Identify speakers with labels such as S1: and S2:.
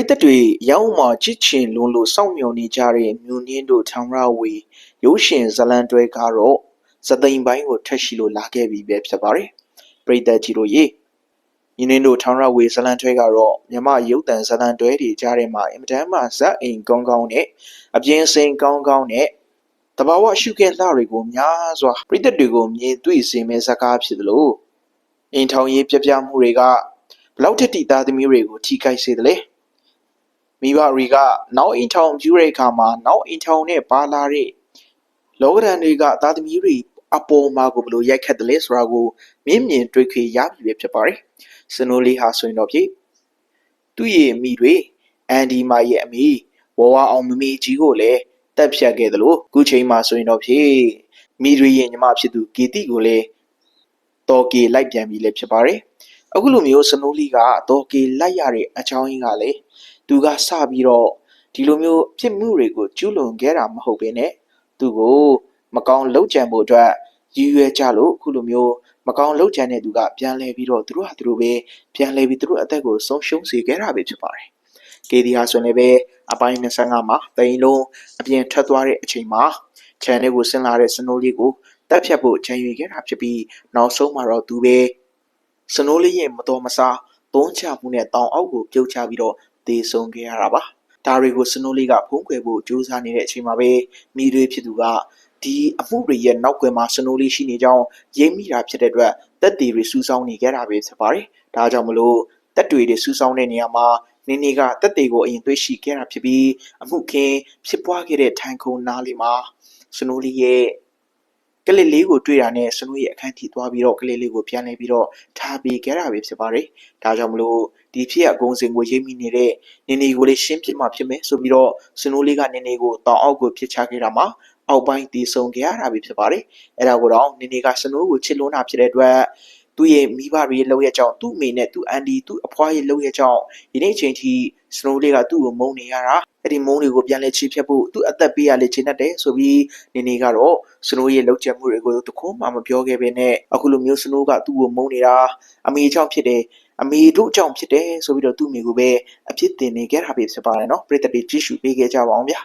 S1: ရိသတ်တွေရောင်းမှချစ်ချင်လွန်လို့စောင့်မျှော်နေကြတဲ့မြူနင်းတို့ထောင်ရဝေရုပ်ရှင်ဇလံတွဲကတော့စသိမ်ပိုင်းကိုထက်ရှိလို့လာခဲ့ပြီပဲဖြစ်ပါတယ်ပရိသတ်ကြီးတို့ရေမြူနင်းတို့ထောင်ရဝေဇလံတွဲကတော့မြမရုပ်တံဇလံတွဲတွေကြားထဲမှာအင်မတန်မှဇက်အိမ်ကောင်းကောင်းနဲ့အပြင်းစင်ကောင်းကောင်းနဲ့တဘာဝရှုခဲ့လှတွေကိုများစွာပရိသတ်တွေကိုမြင်တွေ့စေမယ့်ဇာတ်ကားဖြစ်သလိုအင်ထောင်ရေးပြပြမှုတွေကဘလောက်ထက်တီသားသမီးတွေကိုထိခိုက်စေသလဲ မိဘတွေကနောက်အိမ်ထောင်ပြူတဲ့အခါမှာနောက်အိမ်ထောင်နဲ့ပါလာတဲ့လောကဓာတ်တွေကသားသမီးတွေအပေါ်မှာကိုဘယ်လိုရိုက်ခတ်တယ်လဲဆိုတာကိုမြင်မြင်တွေ့ခွေရပြီပဲဖြစ်ပါတယ်စနိုးလေးဟာဆိုရင်တော့ဖြင့်သူ့ရဲ့မိတွေအန်ဒီမာရဲ့အမိဝဝအောင်မမီကြီးကိုလည်းတက်ဖြတ်ခဲ့တယ်လို့ခုချိန်မှာဆိုရင်တော့ဖြင့်မိတွေရဲ့ညီမဖြစ်သူဂေတိကိုလည်းတော်ကေလိုက်ပြန်ပြီလည်းဖြစ်ပါတယ်အခုလိုမျိုးစနိုးလေးကတော်ကေလိုက်ရတဲ့အချောင်းရင်းကလည်း သူကစပြီးတော့ဒီလိုမျိုးဖြစ်မှုတွေကိုကျူးလွန်ခဲ့တာမဟုတ်ဘဲနဲ့သူကိုမကောင်းလှုပ်ကြံဖို့အတွက်ရည်ရွယ်ကြလို့အခုလိုမျိုးမကောင်းလှုပ်ကြံတဲ့သူကပြန်လဲပြီးတော့သူတို့ဟာသူတို့ပဲပြန်လဲပြီးသူတို့အသက်ကိုဆုံးရှုံးစေခဲ့တာပဲဖြစ်ပါတယ်။ကေဒီဟာဆိုရင်လည်းပဲအပိုင်း25မှာတိန်လုံးအပြင်ထွက်သွားတဲ့အချိန်မှာ channel ကိုဆင်းလာတဲ့စနိုးလေးကိုတက်ဖြတ်ဖို့ခြံရွေခဲ့တာဖြစ်ပြီးနောက်ဆုံးမှာတော့သူပဲစနိုးလေးရဲ့မတော်မစားသုံးချမှုနဲ့တောင်အောက်ကိုပြုတ်ချပြီးတော့ သေဆုံးခဲ့ရတာပါဒါတွေကိုစနိုးလေးကဖုံးကွယ်ဖို့ကြိုးစားနေတဲ့အချိန်မှာပဲမိတွေဖြစ်သူကဒီအမှုတွေရဲ့နောက်ွယ်မှာစနိုးလေးရှိနေကြောင်းရိပ်မိတာဖြစ်တဲ့အတွက်တက်တီတွေစူးစောင်းနေကြတာပဲဖြစ်ပါတယ်ဒါကြောင့်မလို့တက်တွေတွေစူးစောင်းတဲ့နေရာမှာနေနေကတက်တွေကိုအရင်တွေ့ရှိခဲ့တာဖြစ်ပြီးအမှုခင်းဖြစ်ပွားခဲ့တဲ့ထိုင်ခုံနားလေးမှာစနိုးလေးရဲ့ ကလေးလေးကိုတွေ့တာနဲ့စနိုးရဲ့အခန်းထိသွားပြီးတော့ကလေးလေးကိုပြန်လဲပြီးတော့ထားပေးခဲ့တာပဲဖြစ်ပါတယ်။ဒါကြောင့်မလို့ဒီဖြစ်အကုန်းစင်ကိုရိပ်မိနေတဲ့နေနေကိုလေးရှင်းပြမှဖြစ်မယ်ဆိုပြီးတော့စနိုးလေးကနေနေကိုတောင်အောက်ကိုဖြစ်ချခဲ့တာမှာအောက်ပိုင်းတည်ဆုံခဲ့ရတာပဲဖြစ်ပါတယ်။အဲဒါကိုတော့နေနေကစနိုးကိုချစ်လွန်းတာဖြစ်တဲ့အတွက်သူ့ရဲ့မိဘတွေရဲ့လှုပ်ရဲ့ကြောင့်သူ့အမေနဲ့သူ့အန်ဒီသူ့အဖွားရဲ့လှုပ်ရဲ့ကြောင့်ဒီနေ့အချိန်ထိစနိုးလေးကသူ့ကိုမုန်းနေရတာ အဲ့ဒီမုန်းတွေကိုပြန်လဲချေဖြတ်ဖို့သူ့အသက်ပေးရလေချင်တတ်တယ်ဆိုပြီးနေနေကတော့စနိုးရဲ့လှုပ်ချက်မှုတွေကိုတခုမှမပြောခဲ့ဘဲနဲ့အခုလိုမျိုးစနိုးကသူ့ကိုမုန်းနေတာအမေကြောင့်ဖြစ်တယ်အမေတို့ကြောင့်ဖြစ်တယ်ဆိုပြီးတော့သူ့မိကိုပဲအဖြစ်တင်နေခဲ့တာပဲဖြစ်ပါတယ်နော်ပြည်သက်တွေကြည့်ရှုပေးခဲ့ကြပါအောင်ဗျာ